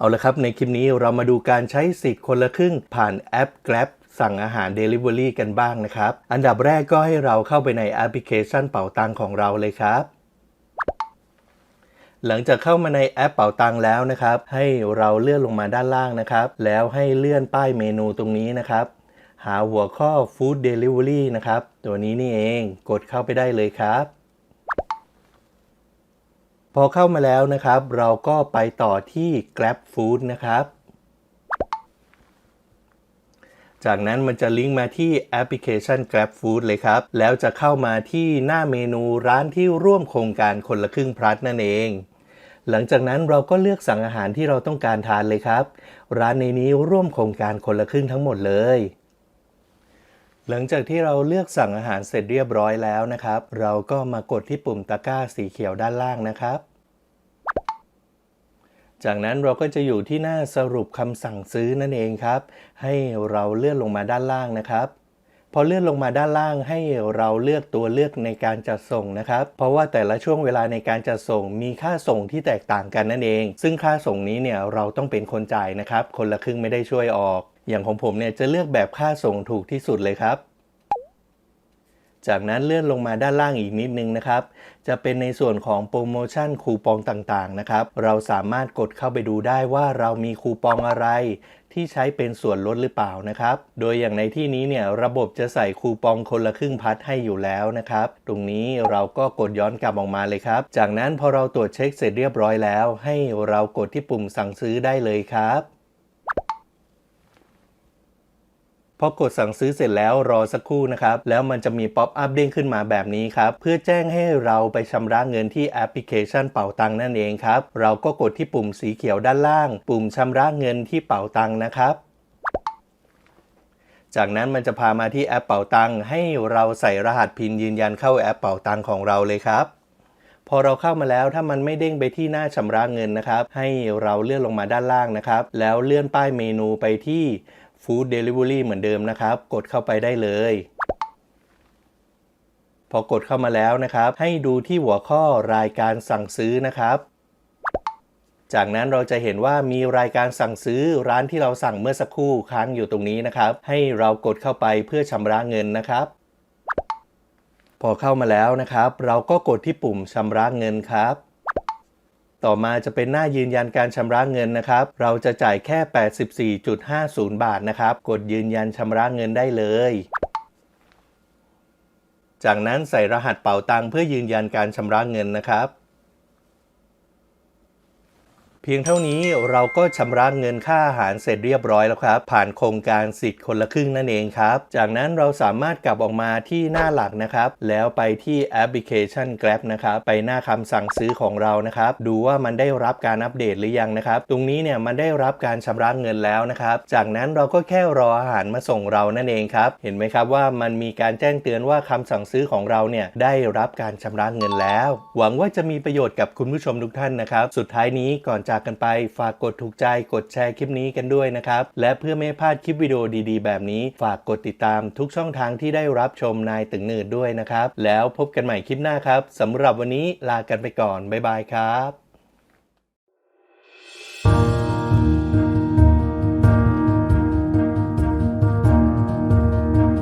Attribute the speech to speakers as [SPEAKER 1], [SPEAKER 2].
[SPEAKER 1] เอาละครับในคลิปนี้เรามาดูการใช้สิทธิ์คนละครึ่งผ่านแอป Grab สั่งอาหาร Delivery กันบ้างนะครับ อันดับแรกก็ให้เราเข้าไปในแอปพลิเคชันเป๋าตังของเราเลยครับ หลังจากเข้ามาในแอปเป๋าตังแล้วนะครับ ให้เราเลื่อนลงมาด้านล่างนะครับ แล้วให้เลื่อนป้ายเมนูตรงนี้นะครับ หาหัวข้อ Food Delivery นะครับ ตัวนี้นี่เองกดเข้าไปได้เลยครับ พอเข้ามาแล้วนะครับ เราก็ไปต่อที่ Grab Food นะครับ จากนั้นมันจะลิงก์มาที่แอปพลิเคชัน Grab Food เลยครับ แล้วจะเข้ามาที่หน้าเมนูร้านที่ร่วมโครงการคนละครึ่งพลัสนั่นเอง หลังจากนั้นเราก็เลือกสั่งอาหารที่เราต้องการทานเลยครับ ร้านในนี้ร่วมโครงการคนละครึ่งทั้งหมดเลย หลังจากที่เราเลือกสั่งอาหารเสร็จเรียบร้อยแล้วนะครับ เราก็มากดที่ปุ่มตะกร้าสีเขียวด้านล่างนะครับ จากนั้นเราก็จะอยู่ที่หน้าสรุปคำสั่งซื้อนั่นเองครับ ให้เราเลื่อนลงมาด้านล่างนะครับพอเลื่อนลงมาด้านล่างให้เราเลือกตัวเลือกในการจัดส่งนะครับ เพราะว่าแต่ละช่วงเวลาในการจัดส่งมีค่าส่งที่แตกต่างกันนั่นเอง ซึ่งค่าส่งนี้เนี่ยเราต้องเป็นคนจ่ายนะครับ คนละครึ่งไม่ได้ช่วยออก อย่างของผมเนี่ยจะเลือกแบบค่าส่งถูกที่สุดเลยครับ จากนั้นเลื่อนลงมาด้านล่างอีกนิดนึงนะครับ จะเป็นในส่วนของโปรโมชั่นคูปองต่างๆนะครับ เราสามารถกดเข้าไปดูได้ว่าเรามีคูปองอะไรที่ใช้เป็นส่วนลดหรือเปล่านะครับ โดยอย่างในที่นี้เนี่ยระบบจะใส่คูปองคนละครึ่งพัดให้อยู่แล้วนะครับ ตรงนี้เราก็กดย้อนกลับออกมาเลยครับ จากนั้นพอเราตรวจเช็คเสร็จเรียบร้อยแล้ว ให้เรากดที่ปุ่มสั่งซื้อได้เลยครับ พอกดสั่งซื้อเสร็จแล้วรอสักครู่นะครับ แล้วมันจะมีป๊อปอัพเด้งขึ้นมาแบบนี้ครับ เพื่อแจ้งให้เราไปชำระเงินที่แอปพลิเคชันเป๋าตังนั่นเองครับ เราก็กดที่ปุ่มสีเขียวด้านล่าง ปุ่มชำระเงินที่เป๋าตังนะครับจากนั้นมันจะพามาที่แอปเป๋าตังให้เราใส่รหัสพินยืนยันเข้าแอปเป๋าตังของเราเลยครับ พอเราเข้ามาแล้วถ้ามันไม่เด้งไปที่หน้าชำระเงินนะครับ ให้เราเลื่อนลงมาด้านล่างนะครับ แล้วเลื่อนป้ายเมนูไปที่ Food Delivery เหมือนเดิมนะครับ กดเข้าไปได้เลย พอกดเข้ามาแล้วนะครับ ให้ดูที่หัวข้อรายการสั่งซื้อนะครับ จากนั้นเราจะเห็นว่ามีรายการสั่งซื้อร้านที่เราสั่งเมื่อสักครู่ค้างอยู่ตรงนี้นะครับ ให้เรากดเข้าไปเพื่อชำระเงินนะครับ พอเข้ามาแล้วนะครับ เราก็กดที่ปุ่มชำระเงินครับ ต่อมาจะเป็นหน้ายืนยันการชำระเงินนะครับ เราจะจ่ายแค่ 84.50 บาทนะครับ กดยืนยันชำระเงินได้เลย จากนั้นใส่รหัสเป๋าตังเพื่อยืนยันการชำระเงินนะครับ เพียงเท่านี้เราก็ชำระเงินค่าอาหารเสร็จเรียบร้อยแล้วครับ ผ่านโครงการสิทธิ์คนละครึ่งนั่นเองครับ จากนั้นเราสามารถกลับออกมาที่หน้าหลักนะครับ แล้วไปที่แอปพลิเคชัน Grab นะครับ ไปหน้าคำสั่งซื้อของเรานะครับ ดูว่ามันได้รับการอัปเดตหรือยังนะครับ ตรงนี้เนี่ยมันได้รับการชำระเงินแล้วนะครับ จากนั้นเราก็แค่รออาหารมาส่งเรานั่นเองครับเห็นไหมครับว่ามันมีการแจ้งเตือนว่าคำสั่งซื้อของเราเนี่ยได้รับการชำระเงินแล้ว หวังว่าจะมีประโยชน์กับคุณผู้ชมทุกท่านนะครับ สุดท้ายนี้ก่อนจากกันไป ฝากกดถูกใจกดแชร์คลิปนี้กันด้วยนะครับ และเพื่อไม่พลาดคลิปวิดีโอดีๆ แบบนี้ ฝากกดติดตามทุกช่องทางที่ได้รับชมนายตึงหนืดด้วยนะครับ แล้วพบกันใหม่คลิปหน้าครับสำหรับวันนี้ลากันไปก่อนบ๊ายบายครับ